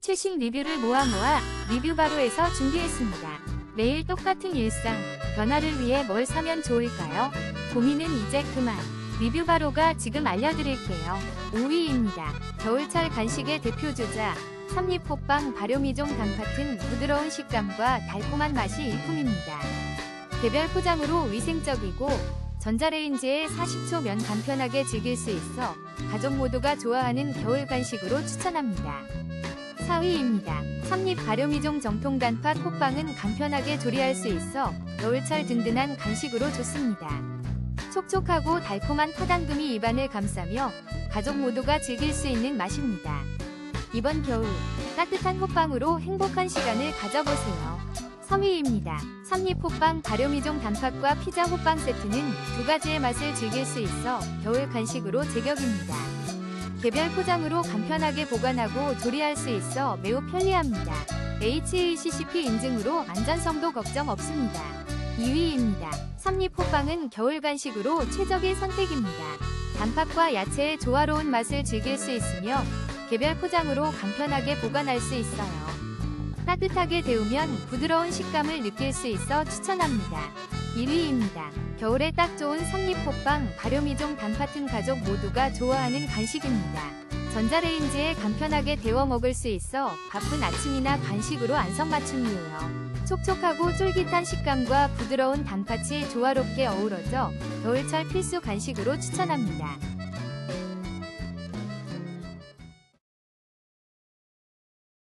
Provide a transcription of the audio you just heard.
최신 리뷰를 모아 모아 리뷰바로에서 준비했습니다. 매일 똑같은 일상, 변화를 위해 뭘 사면 좋을까요? 고민은 이제 그만. 리뷰바로가 지금 알려드릴게요. 5위입니다. 겨울철 간식의 대표주자, 삼립호빵 발효미종 단팥은 부드러운 식감과 달콤한 맛이 일품입니다. 개별 포장으로 위생적이고 전자레인지에 40초 면 간편하게 즐길 수 있어 가족 모두가 좋아하는 겨울 간식으로 추천합니다. 4위입니다. 삼립 발효미종 정통 단팥 호빵은 간편하게 조리할 수 있어 겨울철 든든한 간식으로 좋습니다. 촉촉하고 달콤한 파당금이 입안을 감싸며 가족 모두가 즐길 수 있는 맛입니다. 이번 겨울 따뜻한 호빵으로 행복한 시간을 가져보세요. 3위입니다. 삼립 호빵 발효미종 단팥과 피자 호빵 세트는 두 가지의 맛을 즐길 수 있어 겨울 간식으로 제격입니다. 개별 포장으로 간편하게 보관하고 조리할 수 있어 매우 편리합니다. HACCP 인증으로 안전성도 걱정 없습니다. 2위입니다. 삼립 호빵은 겨울 간식으로 최적의 선택입니다. 단팥과 야채의 조화로운 맛을 즐길 수 있으며 개별 포장으로 간편하게 보관할 수 있어요. 따뜻하게 데우면 부드러운 식감을 느낄 수 있어 추천합니다. 1위입니다. 겨울에 딱 좋은 삼립호빵 발효미종 단팥은 가족 모두가 좋아하는 간식입니다. 전자레인지에 간편하게 데워 먹을 수 있어 바쁜 아침이나 간식으로 안성맞춤이에요. 촉촉하고 쫄깃한 식감과 부드러운 단팥이 조화롭게 어우러져 겨울철 필수 간식으로 추천합니다.